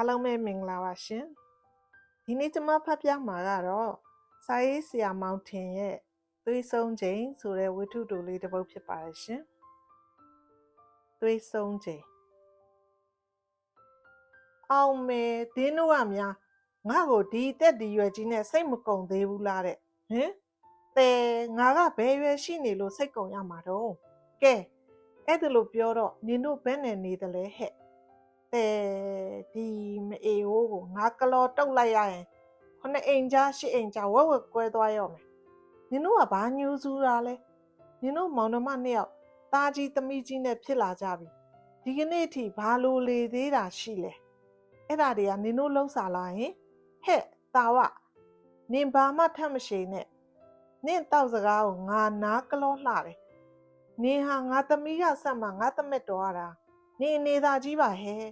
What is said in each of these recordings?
အားလုံးပဲမင်္ဂလာပါရှင်ဒီနေ့ကျွန်မဖတ်ပြမှာကတော့စာရေးဆရာမောင်ထင်ရဲ့သွေးဆုံးချိန်ဆိုတဲ့ဝတ္ထုတူလေးတစ်ပုဒ်ဖြစ်ပါတယ်ရှင်သွေးဆုံးချိန်အောင်မေဒင်းတို့ကများငါ့ကိုဒီတက်ဒီရွယ်ကြီးနဲ့စိတ်မကုံသေးဘူးလားတဲ့ဟင်တဲငါကဘယ်ရွယ်ရှိနေလို့စိတ်ကုံရမှာတော့ကဲအဲ့ဒါလို့ပြောတော့နင်တို့ဘယ်နဲ့နေသလဲဟဲ့ အဲဒီမအေဟိုးကိုငါကလော်တုတ်လိုက်ရရင်ခုနှစ်အိမ်ကြားရှစ်အိမ်ကြားဝက်ဝက်ကွဲသွားရောမယ်နင်တို့ကဘာညူးစူးတာလဲနင်တို့မောင်နှမနှစ်ယောက်ตาကြီးသမီးကြီးနဲ့ဖြစ်လာကြပြီဒီကနေ့အထိဘာလို့လေသေးတာရှိလဲအဲ့ဒါတွေကနင်တို့လှုပ်စာလာရင်ဟဲ့တာဝနင်ဘာမှထပ်မရှိနဲ့နင့်တောက်စကားကိုငါနားကလောလှတယ်နင်ဟာငါသမီးကဆက်မှငါသမက်တော်ရတာနင်အနေသာကြီးပါဟဲ့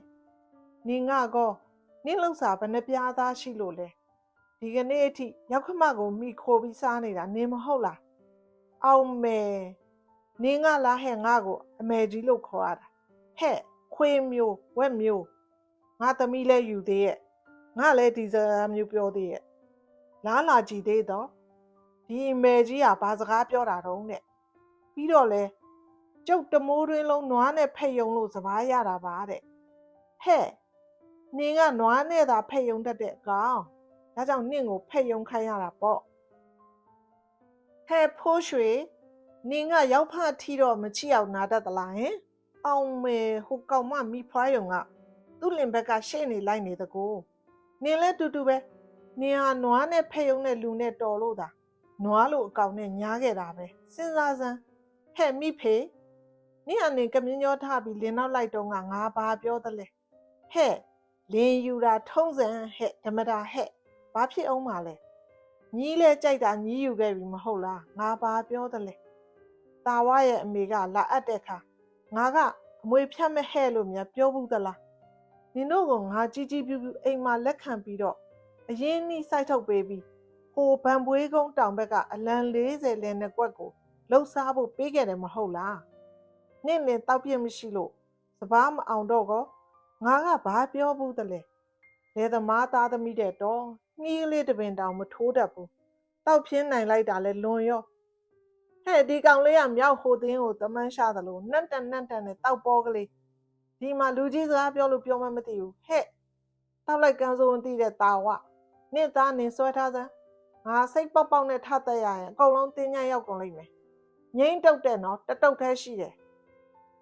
နင်ငါကောနင်လှုပ်စာဘယ်နှပြားသားရှိလို့လဲဒီကနေ့အထိရောက်ခမကိုမိခိုးပြီးစားနေတာနင်မဟုတ်လားအောင်မယ်နင်ကလားဟဲ့ငါကိုအမေကြီးလို့ခေါ်ရတာဟဲ့ခွေးမျိုးဝက်မျိုးငါသမီးလဲယူသေးရဲ့ငါလဲဒီစကားမျိုးပြောသေးရဲ့လားလာကြည့်သေးတော့ဒီအမေကြီးကဘာစကားပြောတာတုံးနဲ့ပြီးတော့လဲကျုပ်တမိုးတွင်းလုံးနွားနဲ့ဖက်ယုံလို့စပားရတာပါတဲ့ဟဲ့ နင်ကနွားနဲ့သာဖက်ယုံတတ်တဲ့ကောင်ဒါကြောင့်နင့်ကိုဖက်ယုံခိုင်းရတာပေါ့ဟဲ့ဖိုးရွှေနင်ကရောက်ဖအထီတော့မချီအောင်နာတတ်သလားဟင်အောင်မေဟိုကောင်မမိဖွားယုံကသူ့လင်ဘက်ကရှေ့နေလိုက်နေတကူနင်လဲတူတူပဲနင်ဟာနွားနဲ့ဖက်ယုံတဲ့လူနဲ့တော်လို့သာနွားလိုအကောင်နဲ့ညားခဲ့တာပဲစဉ်းစားစမ်းဟဲ့မိဖေနင့်အနေကမြင်းညောထားပြီးလင်းနောက်လိုက်တော့ငါငါဘာပြောသလဲဟဲ့ လင်းယူတာထုံးစံဟဲ့ဓမ္မတာဟဲ့ဘာဖြစ်အောင်ပါလဲညီးလဲကြိုက်တာညီးယူခဲ့ပြီမဟုတ်လားငါဘာပြောသလဲတာဝရဲ့အမေကလာအပ်တဲ့ခါငါကအမွေဖြတ်မဲ့ဟဲ့လို့များပြောဘူးသလားနင်တို့ကငါကြီးကြီးပြူပြူအိမ်မှာလက်ခံပြီးတော့အရင်နီးစိုက်ထုတ်ပေးပြီးဟိုဗန်ပွေးကုန်းတောင်ဘက်ကအလံ40လင်းနဲ့ကွက်ကိုလှုပ်ရှားဖို့ပေးခဲ့တယ်မဟုတ်လားနင့်နဲ့တောက်ပြစ်မရှိလို့စပားမအောင်တော့ကော ငါကဘာပြောဘူးတလဲလေသမားသားသမီးတဲ့တော့ငီးလေးတပင်တောင်မထိုးတတ်ဘူးတောက်ပြင်းနိုင်လိုက်တာလဲလွန်ရောဟဲ့ဒီကောင်လေးကမြောက်ဟိုသင်းကိုတမန်းရှာသလိုနှက်တန်နှက်တန်နဲ့တောက်ပေါ်ကလေးဒီမှာလူကြီးစကားပြောလို့ပြောမှမသိဘူးဟဲ့တောက်လိုက်ကန်းစိုးမသိတဲ့တာဝနင့်သားနင်ဆွဲထားစမ်းငါစိတ်ပေါက်ပေါက်နဲ့ထသက်ရရင်အကုန်လုံးတင်းညံ့ရောက်ကုန်လိမ့်မယ်ငိမ့်တုတ်တဲ့နော်တတုတ်သေးရှိတယ်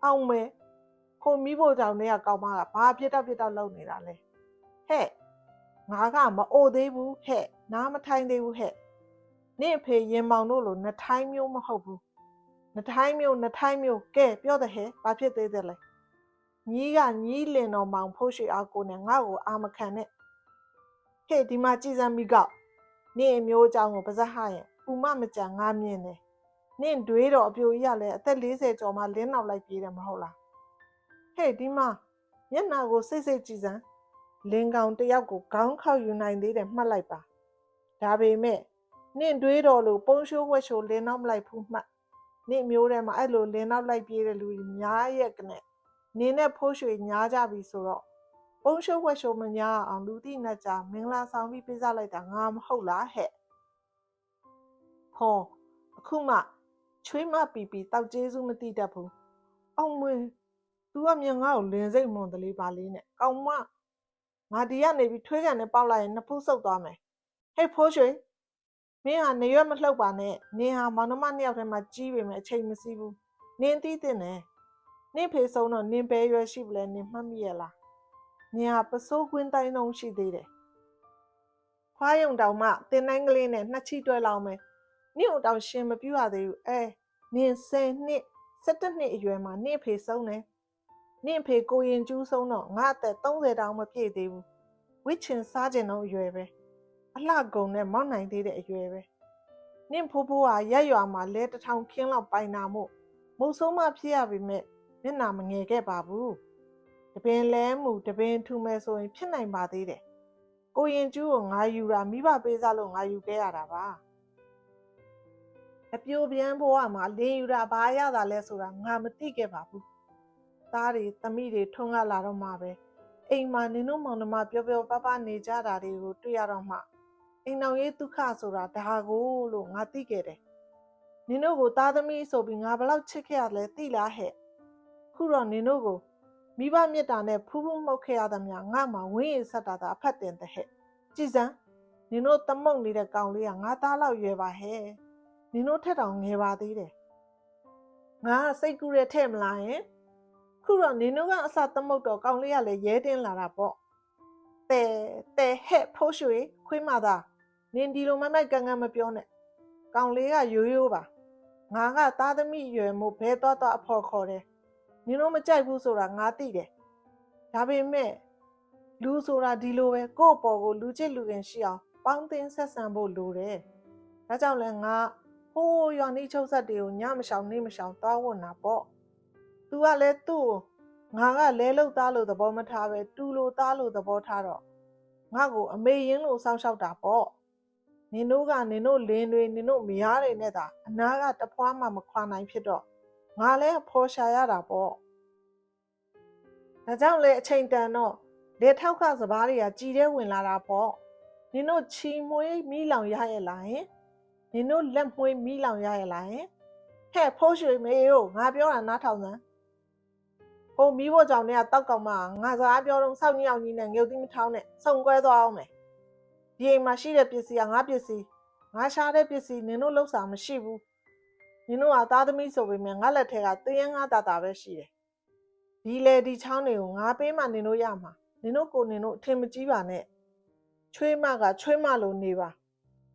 အောင်မဲ ခိုမိဖို့ကြောင့်နေရကောင်းမကဘာပြစ်တော့ပြစ်တော့လုပ်နေတာလဲဟဲ့ငါကမအိုသေးဘူးဟဲ့နားမထိုင်းသေးဘူးဟဲ့နင့်အဖေရင်မောင်တို့လိုနှထိုင်းမျိုးမဟုတ်ဘူးနှထိုင်းမျိုးနှထိုင်းမျိုးကဲပြောတဲ့ဟဲ့ဘာဖြစ်သေးတယ်လဲညီးကညီးလင်တော်မောင်ဖိုးရွှေအားကိုနဲ့ငါ့ကိုအာမခံနဲ့ဟဲ့ဒီမှာကြည်စမ်းမိကောက်နင့်အမျိုးအကြောင်းကိုပါဇက်ဟရဲ့ဥမမကြံငါမြင်တယ်နင့်တွေးတော့အပြိုကြီးကလည်းအသက်40ကျော်မှလင်းနောက်လိုက်ပြေးတယ်မဟုတ်လား ဟဲ့ဒီမှာမျက်နှာကိုစိတ်စိတ်ကြည်စမ်းလင်းကောင်တယောက်ကိုခေါင်းခောက်ယူနိုင်သေးတယ်မှတ်လိုက်ပါဒါပေမဲ့နင့်တွေးတော်လို့ပုံရှိုးဝက်ရှိုးလင်းနောက်မလိုက်ဘူးမှတ်နင့်မျိုးထဲမှာအဲ့လိုလင်းနောက်လိုက်ပြေးတဲ့လူကြီးများရဲ့ကနဲ့နင်းနဲ့ဖိုးရွှေညားကြပြီဆိုတော့ပုံရှိုးဝက်ရှိုးမညားအောင်လူတိနဲ့ကြာမင်္ဂလာဆောင်ပြီးပြသလိုက်တာငါမဟုတ်လားဟဲ့ဟောအခုမှချွေးမပီပီတောက်ကျေးစုမသိတတ်ဘူးအောင်မွေ तू ကမြန်ငါ့ကိုလင်းစိတ်မွန်တလေးပါလေးနဲ့ကောင်မငါဒီကနေပြီးထွေးကန်နဲ့ပေါက်လိုက်ရင်နှစ်ဖူးဆုပ်သွားမယ်ဟဲ့ဖိုးရွှေမင်းဟာနေရွက်မလှုပ်ပါနဲ့နင်ဟာမောင်နှမနှစ်ယောက်ထဲမှာကြီးပေမဲ့အချိန်မစည်းဘူးနင်သိတဲ့နဲ့နင့်ဖေဆုံးတော့နင်ပဲရွယ်ရှိပလဲနင်မှတ်မိရလားနင်ဟာပစိုးကွင်းတိုင်းလုံးရှိသေးတယ်ခွားယုံတောင်မှတင်တိုင်းကလေးနဲ့နှစ်ချီတွဲလောင်းမယ်နင့်တောင်ရှင်မပြူရသေးဘူးအဲနင်10နှစ်17နှစ်အရွယ်မှာနင့်ဖေဆုံးတယ် နင့်ဖေကိုရင်ကျူးဆုံးတော့ငါအသက်30တောင်မပြည့်သေးဘူးဝစ်ချင်စားကျင်တော့အရွယ်ပဲအလှကုန်နဲ့မောက်နိုင်သေးတဲ့အရွယ်ပဲနင့်ဖိုးဖိုးဟာရက်ရွာမှာလဲတထောင်ခင်းလောက်ပိုင်နာမို့မုတ်ဆိုးမဖြစ်ရပေမဲ့မျက်နာမငယ်ခဲ့ပါဘူးတပင်လဲမှုတပင်ထူမဲ့ဆိုရင်ဖြစ်နိုင်ပါသေးတယ်ကိုရင်ကျူးကိုငါယူတာမိဘပေးစားလို့ငါယူခဲ့ရတာပါအပြိုပြန်းဘဝမှာလင်းယူတာဘာရတာလဲဆိုတာငါမသိခဲ့ပါဘူး သားတွေသမီးတွေထုံးကလာတော့မှပဲအိမ်မှာနင်တို့မောင်နှမပျော်ပျော်ပါးပါးနေကြတာတွေကိုတွေ့ရတော့မှအိမ်တော်ရေးဒုက္ခဆိုတာဒါကိုလို့ငါသိခဲ့တယ်နင်တို့ကိုသားသမီးဆိုပြီးငါဘယ်လောက်ချစ်ခဲ့ရလဲသိလားဟဲ့ခုတော့နင်တို့ကိုမိဘမြတ်တာနဲ့ဖူးဖူးမှုတ်ခဲ့ရသမျှငါမှဝင်းရည်ဆက်တာသာအဖတ်တင်တဲ့ဟဲ့ကြည်စမ်းနင်တို့သမုတ်နေတဲ့ကောင်လေးကငါသားလောက်ရွယ်ပါဟဲ့နင်တို့ထက်တောင်ငယ်ပါသေးတယ်ငါကစိတ်ကူးရထဲ့မလားယင် ခုတော့နင်တို့ကအစသမုတ်တော့ကောင်လေးကလည်းရဲတင်းလာတာပေါ့တဲတဲဟဲ့ဖိုးရွှေခွေးမသားနင်ဒီလိုမမိုက်ကန်ကန်မပြောနဲ့ကောင်လေးကရိုးရိုးပါငါကသားသမီးရွယ်မို့ဘဲတော့တော့အဖော်ခေါ်တယ်နင်တို့မကြိုက်ဘူးဆိုတာငါသိတယ်ဒါပေမဲ့လူဆိုတာဒီလိုပဲကိုယ့်အပေါ်ကိုလူချစ်လူခင်ရှိအောင်ပေါင်းတင်ဆက်ဆံဖို့လိုတယ်ဒါကြောင့်လဲငါဟိုးရွာနေချုပ်ဆက်တွေကိုညမရှောင်နေမရှောင်သွားဝင်တာပေါ့ तू ကလည်းသူ့ကိုငါကလဲလုတ်သားလို့သဘောမထားပဲတူလို့သားလို့သဘောထားတော့ငါ့ကိုအမေရင်းလို့စောင့်ရှောက်တာပေါ့နင်တို့ကနင်တို့လင်းတွေနင်တို့မယားတွေနဲ့သာအနာကတဖွားမှမခွာနိုင်ဖြစ်တော့ငါလည်းဖော်ရှာရတာပေါ့ဒါကြောင့်လေအချိန်တန်တော့လေထောက်ကစပားတွေကကြည်တဲ့ဝင်လာတာပေါ့နင်တို့ချီမွေးမိလောင်ရရဲ့လားဟင်နင်တို့လက်မွေးမိလောင်ရရဲ့လားဟင်ဟဲ့ဖိုးရွှေမေကိုငါပြောတာနားထောင်စမ်း ဟိုမီးဖို့ကြောင့်တည်းကတောက်ကောင်မငါစကားပြောတော့စောက်ညောင်ကြီးနဲ့ငုတ်တိမထောင်းနဲ့စုံကွဲသွားအောင်မယ်ဒီအိမ်မှာရှိတဲ့ပစ္စည်းကငါပစ္စည်းငါရှာတဲ့ပစ္စည်းနင်တို့လောက်စာမရှိဘူးနင်တို့ကသားသမီးဆိုပေမဲ့ငါလက်ထဲကတရင်ငါတာတာပဲရှိတယ်ဒီလေဒီချောင်းတွေကိုငါပေးမှနင်တို့ရမှာနင်တို့ကိုနင်တို့အထင်မကြီးပါနဲ့ချွေးမကချွေးမလိုနေပါ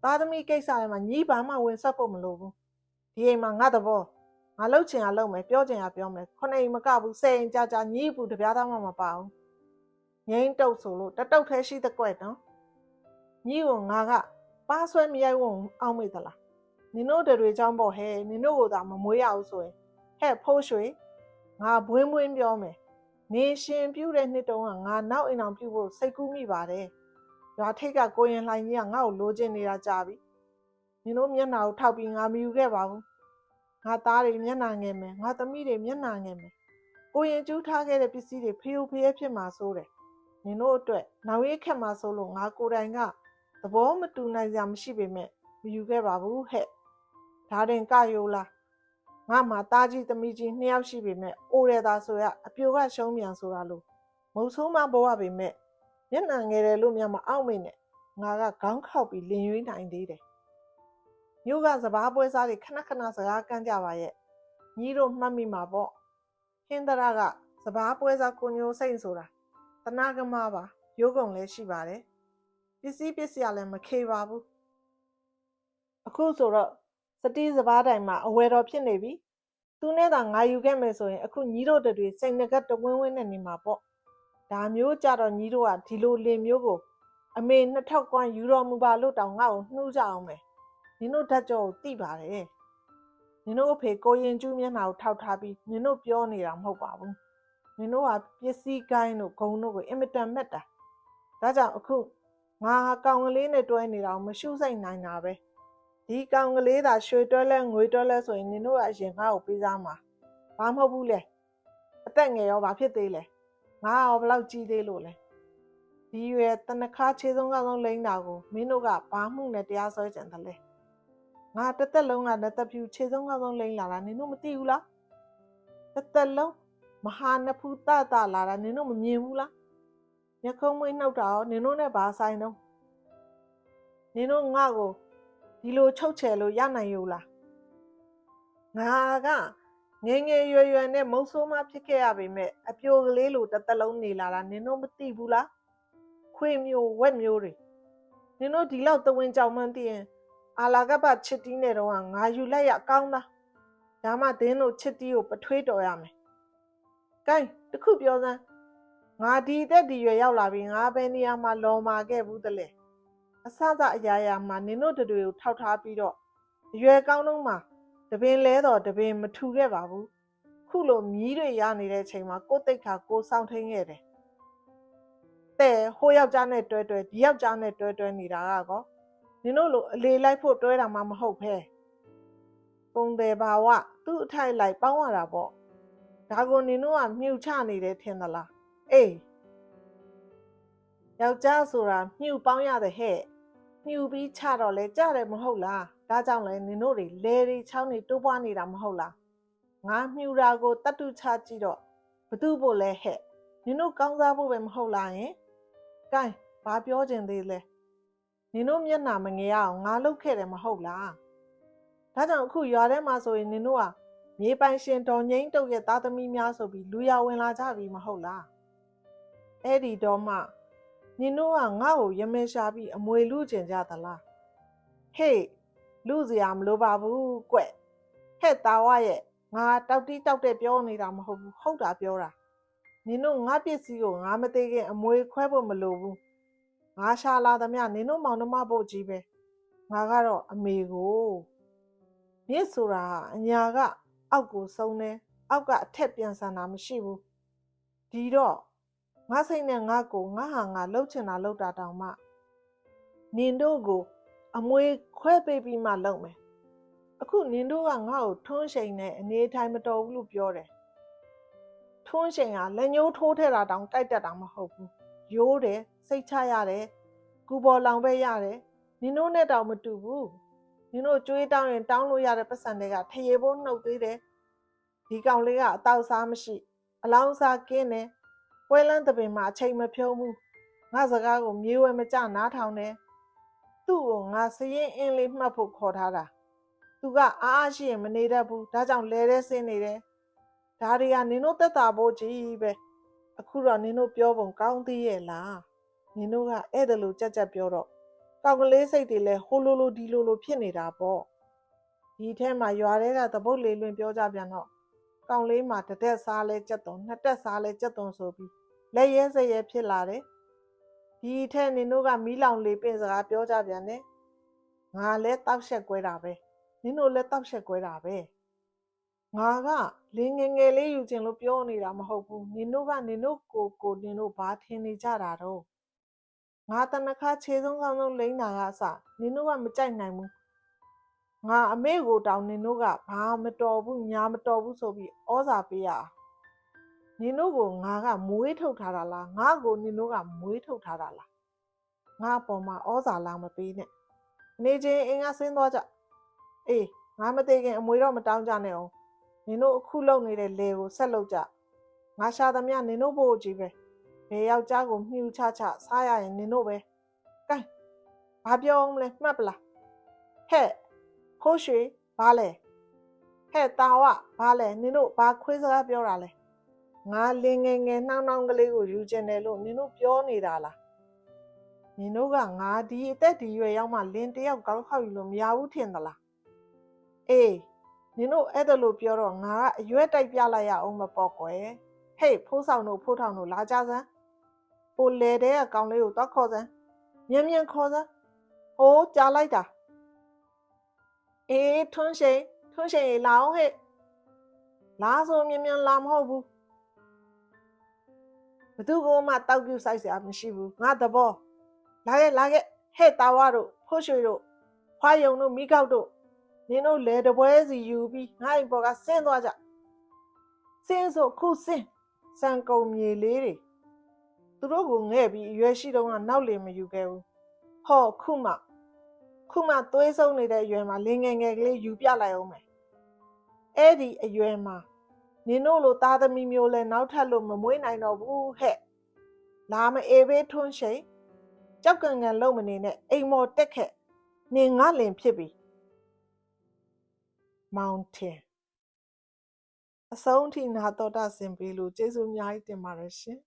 သားသမီးကိစ္စတွေမှာညီးပါမှဝင်ဆက်ဖို့မလိုဘူးဒီအိမ်မှာငါတဘော ငါလှုပ်ချင်ရလှုပ်မယ်ပြောချင်ရပြောမယ်ခုနှစ်အိမ်မကဘူးဆယ်အိမ်ကြာကြာညီးဘူးတပြားသားမှမပါဘူးငိမ့်တုတ်ဆိုလို့တတုတ်သေးရှိတဲ့ကွက်နော်ညီးကိုငါကပါဆွဲမရိုက်ဝုံအောင်မေ့သလားနင်တို့တွေကြောင်းပေါ့ဟဲ့နင်တို့ကိုသာမမွေးရဘူးဆိုရင်ဟဲ့ဖိုးရွှေငါဘွင်းဘွင်းပြောမယ်နေရှင်ပြူတဲ့နှစ်တုန်းကငါနောက်အိမ်အောင်ပြုတ်ဖို့စိတ်ကူးမိပါတယ်ရွာထိတ်ကကိုရင်လှိုင်ကြီးကငါ့ကိုလိုချင်နေတာကြာပြီနင်တို့မျက်နှာကိုထောက်ပြီးငါမယူခဲ့ပါဘူး ငါသားတွေမျက်နှာငယ်မယ်ငါသမီးတွေမျက်နှာငယ်မယ်ကိုရင်ကျူးထားခဲ့တဲ့ပစ္စည်းတွေဖေးဖေးဖြစ်မှာစိုးတယ်နင်တို့အတွက်နောက်ရေးခက်မှာစိုးလို့ငါကိုယ်တိုင်ကသဘောမတူနိုင်စရာမရှိပေမဲ့မယူခဲ့ပါဘူးဟဲ့ဒါတင်ကယိုလားငါမှသားကြီးသမီးကြီးနှစ်ယောက်ရှိပေမဲ့အိုရတာဆိုရအပြိုကရှုံးမြန်ဆိုတာလို့မုတ်ဆိုးမဘဝပေမဲ့မျက်နှာငယ်တယ်လို့များမအောင်မေနဲ့ငါကခေါင်းခောက်ပြီးလင်ရွေးနိုင်သေးတယ် မြို့ကစပားပွဲစားတွေခဏခဏစကားကမ်းကြပါရဲ့ညီတို့မှတ်မိမှာပေါ့ဟင်းတရကစပားပွဲစားကိုညိုစိတ်ဆိုတာတနာကမပါရုပ်ကုံလည်းရှိပါတယ်ပစ္စည်းပစ္စည်းလည်းမခေပါဘူးအခုဆိုတော့စတီးစပားတိုင်မှာအဝယ်တော်ဖြစ်နေပြီသူနဲ့သာငါယူခဲ့မယ်ဆိုရင်အခုညီတို့တွေစိတ်ငကတ်တဝင်းဝင်းနဲ့နေမှာပေါ့ဒါမျိုးကြတော့ညီတို့ကဒီလိုလင်မျိုးကို အမေနှစ်ထောက်ကွမ်းယူတော်မူပါလို့တောင်ငါ့ကိုနှူးကြအောင်မယ် နင်တို့ဓာတ်ကြောကိုသိပါတယ်နင်တို့အဖေကိုရင်ကျူးမျက်နှာကိုထောက်ထားပြီးနင်တို့ပြောနေတာမဟုတ်ပါဘူးနင်တို့ကပစ္စည်းကိုင်းတို့ဂုံတို့ကိုအင်မတန်မက်တာဒါကြောင့်အခုငါဟာကောင်ကလေးနဲ့တွဲနေတာကိုမရှုစိတ်နိုင်တာပဲဒီကောင်ကလေးသာရွှေတွဲလဲငွေတွဲလဲဆိုရင်နင်တို့ကအရင်ငါ့ကိုပေးစားမှာဘာမဟုတ်ဘူးလေအသက်ငယ်ရောဘာဖြစ်သေးလဲငါရောဘယ်လောက်ကြီးသေးလို့လဲဒီရွယ်တနခါခြေဆုံးကဆုံးလိမ့်တာကိုမင်းတို့ကဘာမှုနဲ့တရားစွဲကြံတယ်လဲ ငါတစ်သက်လုံးကလက်သက်ဖြူခြေဆုံးကောင်းဆုံးလိမ့်လာတာနင်တို့မသိဘူးလားတစ်သက်လုံးမဟာနဖူးတတလာတာနင်တို့မမြင်ဘူးလားမျက်ခုံးမွေးနှုတ်တာရောနင်တို့နဲ့ဘာဆိုင်တော့နင်တို့ငါ့ကိုဒီလိုချုပ်ချယ်လို့ရနိုင်ယူလားငါကငယ်ငယ်ရွယ်ရွယ်နဲ့မုံဆိုးမဖြစ်ခဲ့ရပေမဲ့အပြိုကလေးလိုတစ်သက်လုံးနေလာတာနင်တို့မသိဘူးလားခွေမျိုးဝက်မျိုးတွေနင်တို့ဒီလောက်တဝင်းကြောင်မှန်းသိရင် အာလာကပတ်ချစ်တီးနဲ့တော့ကငါယူလိုက်ရကောင်းသားဒါမှဒင်းတို့ချစ်တီးကိုပထွေးတော်ရမယ်။ကိုင်းတခုပြောစမ်းငါဒီအသက်ဒီရွယ်ရောက်လာပြီးငါပဲနေရာမှာလော်မာခဲ့ဘူးတလေအဆအအရာရာမှာနင်တို့တို့တွေကိုထောက်ထားပြီးတော့အရွယ်ကောင်းတော့မှတပင်လဲတော့တပင်မထူခဲ့ပါဘူးခုလိုမြီးတွေရနေတဲ့အချိန်မှာကိုယ်တိတ်ခါကိုယ်ဆောင်ထင်းခဲ့တယ်တဲ့ဟိုယောက်ျားနဲ့တွဲတွဲဒီယောက်ျားနဲ့တွဲတွဲနေတာကကော နင်တို့လိုအလေလိုက်ဖို့တွဲတာမှမဟုတ်ဖဲပုံတယ်ဘာဝသူ့အထိုက်လိုက်ပေါင်းရတာပေါ့ဒါကိုနင်တို့ကမြှူချနေတယ်ထင်သလားအေးယောက်ျားဆိုတာမြှူပေါင်းရတယ်ဟဲ့မြှူပြီးချတော့လဲကြတယ်မဟုတ်လားဒါကြောင့်လဲနင်တို့တွေလဲတွေချောင်းတွေတိုးပွားနေတာမဟုတ်လားငါမြှူတာကိုတတ်တူချကြည့်တော့ဘသူ့ဖို့လဲဟဲ့နင်တို့ကောင်းစားဖို့ပဲမဟုတ်လားယင်ကဲဘာပြောချင်သေးလဲ နင်တို့မျက်နှာမငယ်ရအောင်ငါလုပ်ခဲ့တယ်မဟုတ်လားဒါကြောင့်အခုရွာထဲမှာဆိုရင်နင်တို့ကမြေပိုင်ရှင်တော်ငိမ့်တုတ်ရဲ့သားသမီးများဆိုပြီးလူရဝင်လာကြပြီမဟုတ်လားအဲ့ဒီတော့မှနင်တို့ကငါ့ကိုရမဲရှာပြီးအမွေလူကျင်ကြသလားဟေးလူစရာမလိုပါဘူးကွဟဲ့တာဝရဲ့ငါတောက်တီးတောက်တဲ့ပြောနေတာမဟုတ်ဘူးဟုတ်တာပြောတာနင်တို့ငါပစ္စည်းကိုငါမသေးခင်အမွေခွဲဖို့မလိုဘူး ငါရှာလာသမျှနင်တို့မောင်နှမဖို့ကြီးပဲငါကတော့အမေကိုမြစ်ဆိုတာအညာကအောက်ကိုစုံတယ်အောက်ကအထက်ပြန်ဆန်တာမရှိဘူးဒီတော့ငါစိတ်နဲ့ငါကိုငါဟာငါလှုပ်ချင်တာလှုပ်တာတောင်မှနင်တို့ကိုအမွေခွဲပေးပြီးမှလုပ်မယ်အခုနင်တို့ကငါ့ကိုထွန်းချိန်နဲ့အနေထိုင်မတော်ဘူးလို့ပြောတယ်ထွန်းချိန်ကလက်ညှိုးထိုးထဲတာတောင်ကြိုက်တတ်တာမဟုတ်ဘူးရိုးတယ် စိတ်ချရတယ်ကူပေါ်လောင်ပဲရတယ်နင်တို့နဲ့တောင်မတူဘူးနင်တို့ကြွေးတောင်းရင်တောင်းလို့ရတဲ့ပတ်စံတွေကထရေဖို့နှုတ်သေးတယ်ဒီကောင်လေးကအတောက်စားမရှိ အလောင်းစားကင်းတယ်ပွဲလန်းတပင်မှာအချိန်မဖြုံးဘူးငါစကားကိုမြေဝဲမကြနားထောင်တယ်သူ့ကိုငါစရင်အင်းလေးမှတ်ဖို့ခေါ်ထားတာသူကအားအားရှိရင်မနေတတ်ဘူးဒါကြောင့်လဲတဲ့ဆင်းနေတယ်ဒါတွေကနင်တို့တက်တာဖို့ကြီးပဲအခုတော့နင်တို့ပြောပုံကောင်းသေးရဲ့လား နင်တို့ကဧည့်သည်လိုကြက်ကြက်ပြောတော့ကောက်ကလေးစိတ်တွေလဲဟိုလိုလိုဒီလိုလိုဖြစ်နေတာပေါ့ဒီထဲမှာရွာတွေကသပုတ်လေးလွင်ပြောကြပြန်တော့ကောင်လေးမှာတစ်တက်စားလဲကြက်သွန်နှစ်တက်စားလဲကြက်သွန်ဆိုပြီးလက်ရဲစရဲဖြစ်လာတယ်ဒီထဲနင်တို့ကမီးလောင်လေးပင်စကားပြောကြပြန်တယ်ငါလဲတောက်ဆက်ကွဲတာပဲနင်တို့လဲတောက်ဆက်ကွဲတာပဲငါကလင်းငယ်ငယ်လေးယူခြင်းလို့ပြောနေတာမဟုတ်ဘူးနင်တို့ကနင်တို့ကိုကိုနင်တို့ဘာထင်နေကြတာတော့ ငါတနခါခြေဆုံးကောင်းဆုံးလိမ့်တာကအစနင်တို့ကမကြိုက်နိုင်ဘူးငါအမေကိုတောင်းနင်တို့ကဘာမတော်ဘူးညာမတော်ဘူးဆိုပြီးဩဇာပေးရနင်တို့ကိုငါကမွေးထုတ်ထားတာလားငါကိုနင်တို့ကမွေးထုတ်ထားတာလားငါအပေါ်မှာဩဇာလာမပေးနဲ့နေချင်းအင်းကဆင်းသွားကြအေးငါမသေးခင်အမွေတော့မတောင်းကြနဲ့အောင်နင်တို့အခုလုံနေတဲ့လေကိုဆက်လုပ်ကြငါရှာသမျှနင်တို့ဖို့ကြီးပဲ ဘယ်ယောက်ျားကိုမြှူချချစားရရင်နင်တို့ပဲကဲဘာပြောအောင်လဲမှတ်ပလားဟဲ့ခိုးရွှေဘာလဲဟဲ့တာဝဘာလဲနင်တို့ဘာခွေးစကားပြောတာလဲငါလင်းငယ်ငယ်နှောင်းနှောင်းကလေးကိုယူကျင်တယ်လို့နင်တို့ပြောနေတာလားနင်တို့ကငါဒီအသက်ဒီရွယ်ရောက်မှလင်းတယောက်ကောက်ခောက်ယူလို့မရဘူးထင်သလားအေးနင်တို့အဲ့ဒါလို့ပြောတော့ငါကအရွက်တိုက်ပြလိုက်ရအောင်မပေါ့ကွယ်ဟေးဖိုးဆောင်တို့ဖိုးထောင်တို့လာကြစမ်း ပိုလေတဲ့အကောင်လေးကိုတော့ခေါ်စမ်းမြန်မြန်ခေါ်စမ်းဟိုးကြားလိုက်တာအေးထွန်းရှိန်ထွန်းရှိန်လာအောင်ဟဲ့လာဆိုမြန်မြန်လာမဟုတ်ဘူးဘသူကမှတောက်ကျဆိုင်စရာမရှိဘူးငါသဘောလာခဲ့လာခဲ့ဟဲ့တာဝါတို့ဖိုးရွှေတို့ဖွားယုံတို့မိကောက်တို့နင်တို့လဲတပွဲစီယူပြီးငါ့အိမ်ပေါ်ကဆင်းသွားကြဆင်းဆိုခုဆင်းစံကုံမြေလေးတွေ သူတို့ကိုငဲ့ပြီးအရွယ်ရှိတုန်းကနောက်လေမယူခဲ့ဘူးဟောခုမှခုမှသွေးဆုံးနေတဲ့အရွယ်မှာလင်းငယ်ငယ်ကလေးယူပြလိုက်အောင်မယ်အဲ့ဒီအရွယ်မှာနင်တို့လိုသားသမီးမျိုးလဲနောက်ထပ်လို့မမွေးနိုင်တော့ဘူးဟဲ့လာမအေဘေးထွန်းရှိန်ကြောက်ကန်ကန်လုံမနေနဲ့အိမ်မော်တက်ခက်နင်ငါလင်ဖြစ်ပြီ mountain အဆုံးထိနာတော်တာဆင်ပေးလို့ကျေးဇူးအများကြီးတင်ပါတယ်ရှင်